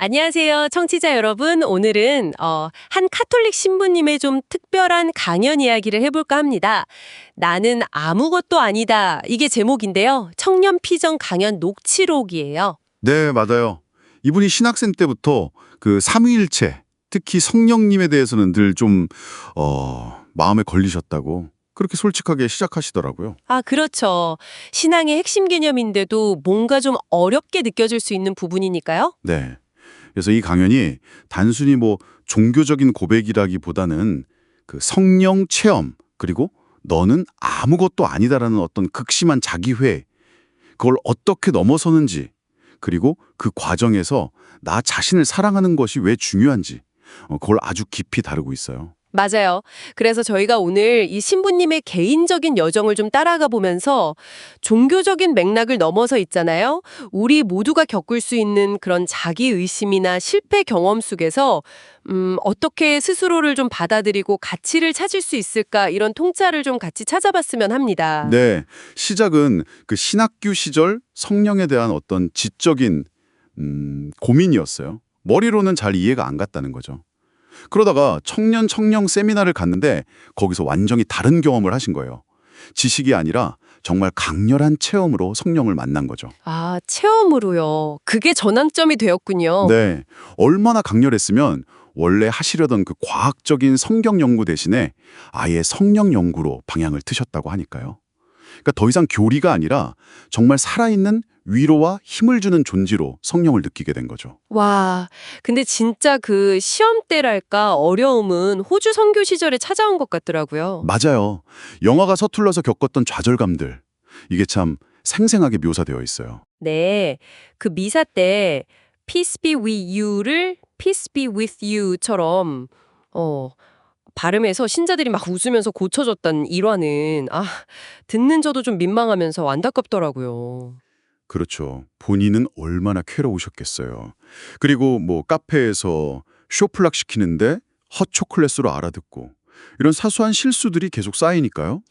안녕하세요, 청취자 여러분. 오늘은 어, 한 카톨릭 신부님의 좀 특별한 강연 이야기를 해볼까 합니다. 나는 아무것도 아니다. 이게 제목인데요. 청년 피정 강연 녹취록이에요. 네, 맞아요. 이분이 신학생 때부터 그 삼위일체, 특히 성령님에 대해서는 늘 좀 어, 마음에 걸리셨다고 그렇게 솔직하게 시작하시더라고요. 아, 그렇죠. 신앙의 핵심 개념인데도 뭔가 좀 어렵게 느껴질 수 있는 부분이니까요. 네. 그래서 이 강연이 단순히 뭐 종교적인 고백이라기보다는 그 성령 체험 그리고 너는 아무것도 아니다라는 어떤 극심한 자기회 그걸 어떻게 넘어서는지 그리고 그 과정에서 나 자신을 사랑하는 것이 왜 중요한지 어, 그걸 아주 깊이 다루고 있어요. 맞아요. 그래서 저희가 오늘 이 신부님의 개인적인 여정을 좀 따라가 보면서 종교적인 맥락을 넘어서 있잖아요. 우리 모두가 겪을 수 있는 그런 자기 의심이나 실패 경험 속에서 음, 어떻게 스스로를 좀 받아들이고 가치를 찾을 수 있을까 이런 통찰을 좀 같이 찾아봤으면 합니다. 네, 시작은 그 신학교 시절 성령에 대한 어떤 지적인 음, 고민이었어요. 머리로는 잘 이해가 안 갔다는 거죠. 그러다가 청년 청령 세미나를 갔는데 거기서 완전히 다른 경험을 하신 거예요. 지식이 아니라 정말 강렬한 체험으로 성령을 만난 거죠. 아, 체험으로요. 그게 전환점이 되었군요. 네, 얼마나 강렬했으면 원래 하시려던 그 과학적인 성경 연구 대신에 아예 성령 연구로 방향을 트셨다고 하니까요. 그러니까 더 이상 교리가 아니라 정말 살아있는 위로와 힘을 주는 존재로 성령을 느끼게 된 거죠. 와, 근데 진짜 그 시험 때랄까 어려움은 호주 선교 시절에 찾아온 것 같더라고요. 맞아요. 영화가 서툴러서 겪었던 좌절감들. 이게 참 생생하게 묘사되어 있어요. 네, 그 미사 때 Peace be with you를 Peace be with you처럼 어 발음해서 신자들이 막 웃으면서 고쳐줬던 일화는 아 듣는 저도 좀 민망하면서 안타깝더라고요. 그렇죠. 본인은 얼마나 괴로우셨겠어요. 그리고 뭐 카페에서 쇼플락 시키는데 헛 초콜릿으로 알아듣고 이런 사소한 실수들이 계속 쌓이니까요.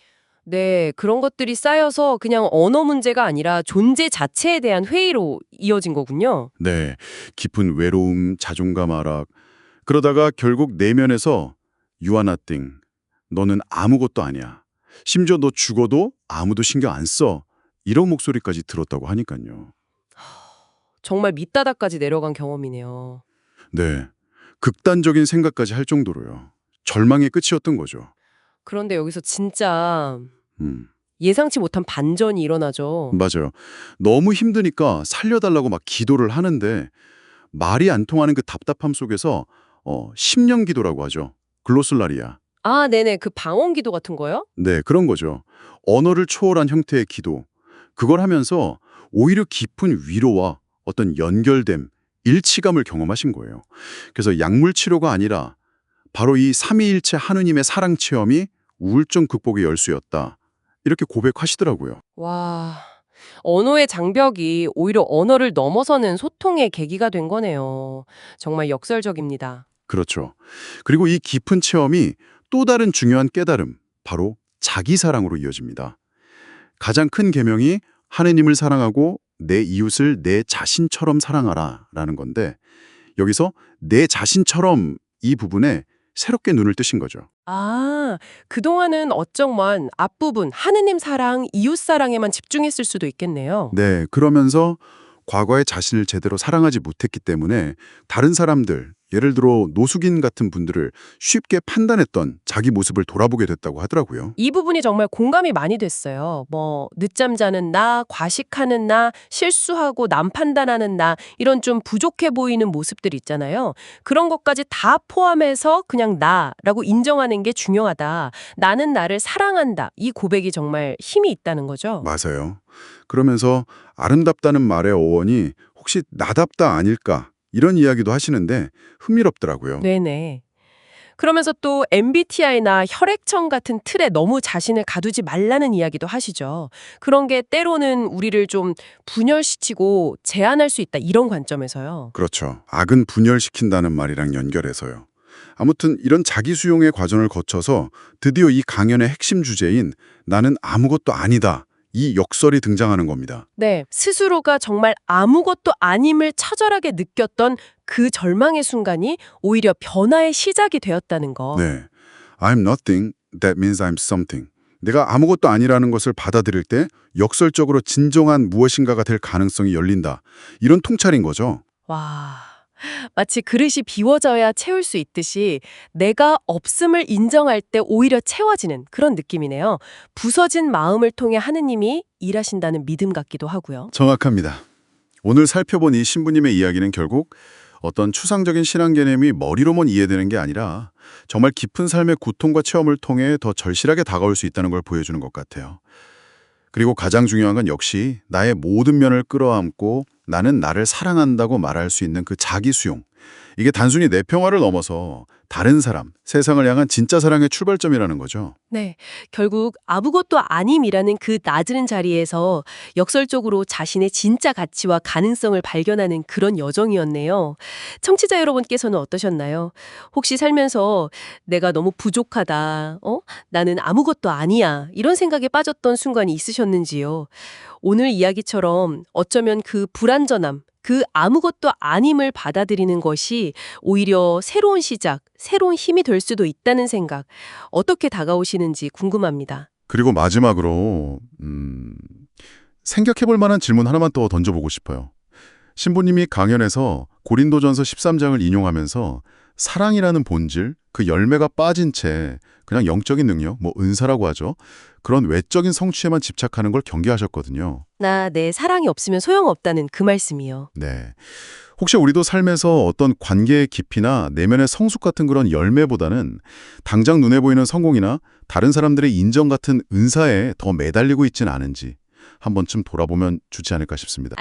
네, 그런 것들이 쌓여서 그냥 언어 문제가 아니라 존재 자체에 대한 회의로 이어진 거군요. 네, 깊은 외로움, 자존감 하락. 그러다가 결국 내면에서 You are nothing. 너는 아무것도 아니야. 심지어 너 죽어도 아무도 신경 안 써. 이런 목소리까지 들었다고 하니까요. 정말 밑바닥까지 내려간 경험이네요. 네, 극단적인 생각까지 할 정도로요. 절망의 끝이었던 거죠. 그런데 여기서 진짜 음, 예상치 못한 반전이 일어나죠. 맞아요. 너무 힘드니까 살려달라고 막 기도를 하는데 말이 안 통하는 그 답답함 속에서 어, 심령 기도라고 하죠. 글로슬라리아. 아, 네네. 그 방언 기도 같은 거요? 네, 그런 거죠. 언어를 초월한 형태의 기도. 그걸 하면서 오히려 깊은 위로와 어떤 연결됨, 일치감을 경험하신 거예요. 그래서 약물 치료가 아니라 바로 이 삼위일체 하느님의 사랑 체험이 우울증 극복의 열쇠였다. 이렇게 고백하시더라고요. 와, 언어의 장벽이 오히려 언어를 넘어서는 소통의 계기가 된 거네요. 정말 역설적입니다. 그렇죠. 그리고 이 깊은 체험이 또 다른 중요한 깨달음, 바로 자기 사랑으로 이어집니다. 가장 큰 계명이 하느님을 사랑하고 내 이웃을 내 자신처럼 사랑하라 라는 건데 여기서 내 자신처럼 이 부분에 새롭게 눈을 뜨신 거죠. 아, 그동안은 어쩌면 앞부분 하느님 사랑, 이웃 사랑에만 집중했을 수도 있겠네요. 네, 그러면서 과거에 자신을 제대로 사랑하지 못했기 때문에 다른 사람들, 예를 들어 노숙인 같은 분들을 쉽게 판단했던 자기 모습을 돌아보게 됐다고 하더라고요. 이 부분이 정말 공감이 많이 됐어요. 뭐 늦잠 자는 나, 과식하는 나, 실수하고 남 판단하는 나 이런 좀 부족해 보이는 모습들 있잖아요. 그런 것까지 다 포함해서 그냥 나라고 인정하는 게 중요하다. 나는 나를 사랑한다. 이 고백이 정말 힘이 있다는 거죠. 맞아요. 그러면서 아름답다는 말의 어원이 혹시 나답다 아닐까 이런 이야기도 하시는데 흥미롭더라고요. 네네. 그러면서 또 MBTI나 혈액청 같은 틀에 너무 자신을 가두지 말라는 이야기도 하시죠. 그런 게 때로는 우리를 좀 분열시키고 제한할 수 있다 이런 관점에서요. 그렇죠. 악은 분열시킨다는 말이랑 연결해서요. 아무튼 이런 자기 수용의 과정을 거쳐서 드디어 이 강연의 핵심 주제인 나는 아무것도 아니다. 이 역설이 등장하는 겁니다. 네, 스스로가 정말 아무것도 아님을 처절하게 느꼈던 그 절망의 순간이 오히려 변화의 시작이 되었다는 거. 네. I'm nothing, that means I'm something. 내가 아무것도 아니라는 것을 받아들일 때 역설적으로 진정한 무엇인가가 될 가능성이 열린다. 이런 통찰인 거죠. 와, 마치 그릇이 비워져야 채울 수 있듯이 내가 없음을 인정할 때 오히려 채워지는 그런 느낌이네요. 부서진 마음을 통해 하느님이 일하신다는 믿음 같기도 하고요. 정확합니다. 오늘 살펴본 이 신부님의 이야기는 결국 어떤 추상적인 신앙 개념이 머리로만 이해되는 게 아니라 정말 깊은 삶의 고통과 체험을 통해 더 절실하게 다가올 수 있다는 걸 보여주는 것 같아요. 그리고 가장 중요한 건 역시 나의 모든 면을 끌어안고 나는 나를 사랑한다고 말할 수 있는 그 자기 수용. 이게 단순히 내 평화를 넘어서 다른 사람, 세상을 향한 진짜 사랑의 출발점이라는 거죠. 네, 결국 아무것도 아님이라는 그 낮은 자리에서 역설적으로 자신의 진짜 가치와 가능성을 발견하는 그런 여정이었네요. 청취자 여러분께서는 어떠셨나요? 혹시 살면서 내가 너무 부족하다, 어? 나는 아무것도 아니야, 이런 생각에 빠졌던 순간이 있으셨는지요? 오늘 이야기처럼 어쩌면 그 불완전함, 그 아무것도 아님을 받아들이는 것이 오히려 새로운 시작, 새로운 힘이 될 수도 있다는 생각, 어떻게 다가오시는지 궁금합니다. 그리고 마지막으로 음, 생각해 볼 만한 질문 하나만 더 던져보고 싶어요. 신부님이 강연에서 고린도전서 13장을 인용하면서 사랑이라는 본질, 그 열매가 빠진 채 그냥 영적인 능력, 뭐 은사라고 하죠. 그런 외적인 성취에만 집착하는 걸 경계하셨거든요. 나 내 사랑이 없으면 소용없다는 그 말씀이요. 네. 혹시 우리도 삶에서 어떤 관계의 깊이나 내면의 성숙 같은 그런 열매보다는 당장 눈에 보이는 성공이나 다른 사람들의 인정 같은 은사에 더 매달리고 있진 않은지 한 번쯤 돌아보면 좋지 않을까 싶습니다.